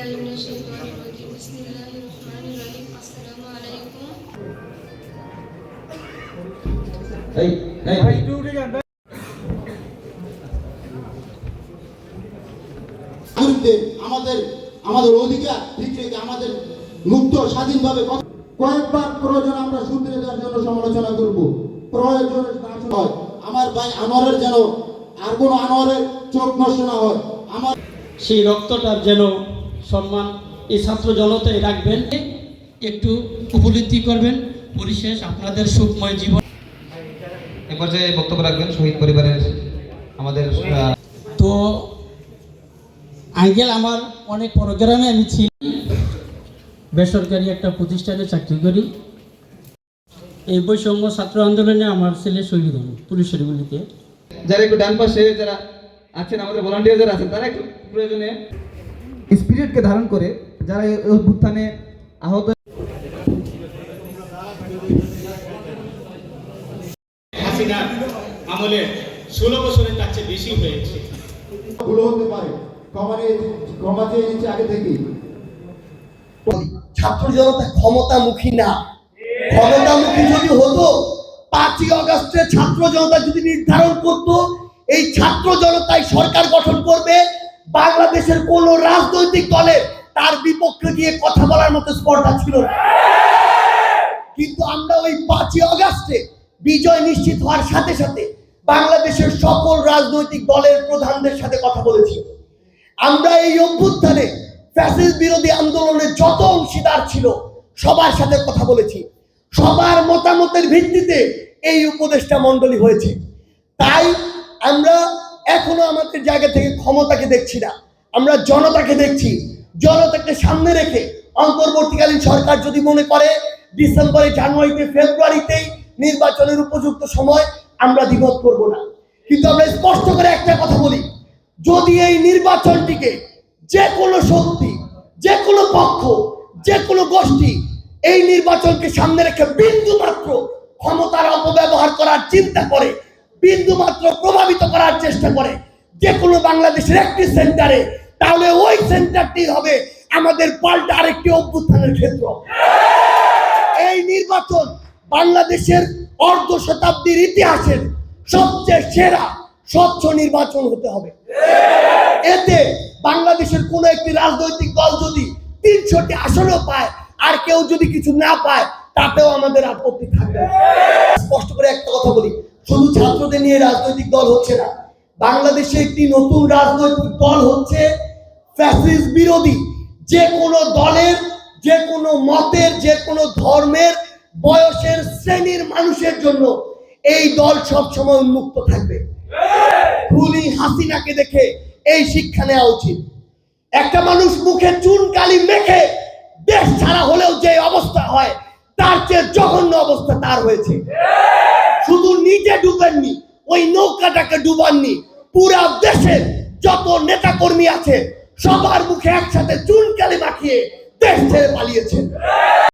بالله من الشيطان الرجيم بسم الله الرحمن الرحيم السلام عليكم এই এই বিরুদ্ধে আমাদের আমাদের অধিকার ঠিক রেখে আমাদের মুক্ত স্বাধীনভাবে কথা- কয়েকবার প্রয়োজন আমরা সূত্রে দেওয়ার জন্য সমালোচনা করব প্রয়োজন না হয় আমার ভাই আনোয়ারের যেন আর কোনো আনোয়ারের চোখ নষ্ট না হয় আমার সেই রক্তটার যেন সম্মান এই ছাত্র জনতায় রাখবেন। একটু উপলব্ধি করবেন পরিশেষ আপনাদের সুখময় জীবন। এ পর্যায়ে বক্তব্য রাখবেন শহীদ পরিবারের আমাদের তো আঙ্কেল আমার অনেক প্রোগ্রামে আমি ছিল বেসরকারি একটা প্রতিষ্ঠানে চাকরি করি। এই বৈষম্য ছাত্র আন্দোলনে আমার ছেলে শহীদ হন পুলিশের গুলিতে। যারা একটু ডান পাশে যারা আছেন আমাদের ভলান্টিয়ার যারা আছেন তারা একটু প্রয়োজনে স্পিরিটকে ধারণ করে যারা এই অভ্যুত্থানে আহত হাসিনার আমলে ষোলো বছরের তার চেয়ে বেশি হয়েছে। ভুল হতে পারে। চেয়ে আগে থেকেই। ছাত্র জনতা ক্ষমতামুখী না। ক্ষমতামুখী যদি হতো পাঁচই অগস্টে ছাত্র জনতা যদি নির্ধারণ করত এই ছাত্র জনতাই সরকার গঠন বাংলাদেশের কোন রাজনৈতিক দলের তার বিপক্ষে গিয়ে কথা বলার মতো স্পর্ধা ছিল না। কিন্তু আমরা ওই পাঁচই অগাস্টে বিজয় নিশ্চিত হওয়ার সাথে সাথে বাংলাদেশের সকল রাজনৈতিক দলের প্রধানদের সাথে কথা বলেছি। আমরা এই অভ্যুত্থানে ফ্যাসিস্ট বিরোধী আন্দোলনে যত অংশীদার ছিল, সবার সাথে কথা বলেছি। সবার মতামতের ভিত্তিতে এই উপদেষ্টা মণ্ডলী হয়েছে। তাই আমরা এখনও আমাদের জায়গা থেকে ক্ষমতাকে দেখছি না। আমরা জনতাকে দেখছি। জনতাকে সামনে রেখে অন্তর্বর্তীকালীন সরকার যদি মনে করে, ডিসেম্বরে, জানুয়ারিতে, ফেব্রুয়ারিতেই নির্বাচনের উপযুক্ত সময় আমরা দ্বিমত করব না। কিন্তু আমরা স্পষ্ট করে একটা কথা বলি, যদি এই নির্বাচনটিকে যে কোনো শক্তি যে কোনো পক্ষ যে কোনো গোষ্ঠী এই নির্বাচনকে সামনে রেখে বিন্দু মাত্র ক্ষমতার অপব্যবহার করার চিন্তা করে বিন্দু মাত্র প্রভাবিত করার চেষ্টা করে। যে কোনো বাংলাদেশের একটি সেন্টারে, তাহলে ওই সেন্টারটি হবে আমাদের পাল্টা আরেকটি অভ্যুত্থানের ক্ষেত্র। এই নির্বাচন বাংলাদেশের অর্ধ শতাব্দীর ইতিহাসের সবচেয়ে সেরা, স্বচ্ছ নির্বাচন হতে হবে। এতে বাংলাদেশের কোন একটি রাজনৈতিক দল যদি তিনশোটি আসনও পায়, আর কেউ যদি কিছু না পায়, তাতেও আমাদের আপত্তি থাকবে স্পষ্ট করে একটা কথা বলি। শুধু ছাত্রদের নিয়ে রাজনৈতিক দল হচ্ছে না, বাংলাদেশে একটি নতুন রাজনৈতিক দল হচ্ছে ফ্যাসিস্ট বিরোধী। যে কোনো দলের, যে কোনো মতের, যে কোনো ধর্মের বয়সের শ্রেণির মানুষের জন্য এই দল সবসময় উন্মুক্ত থাকবে। খুনি হাসিনাকে দেখে এই শিক্ষা নেওয়া উচিত। একটা মানুষ মুখে চুন, কালি মেখে দেশ ছাড়া হলেও যে অবস্থা হয়, তার চেয়ে জঘন্য অবস্থা তার হয়েছে। শুধু নিজে ডুবেননি, ওই নৌকাটাকে ডুবাননি। পুরা দেশের যত নেতা কর্মী আছে, সবার মুখে একসাথে চুন কালি মাখিয়ে দেশ ছেড়ে পালিয়েছেন।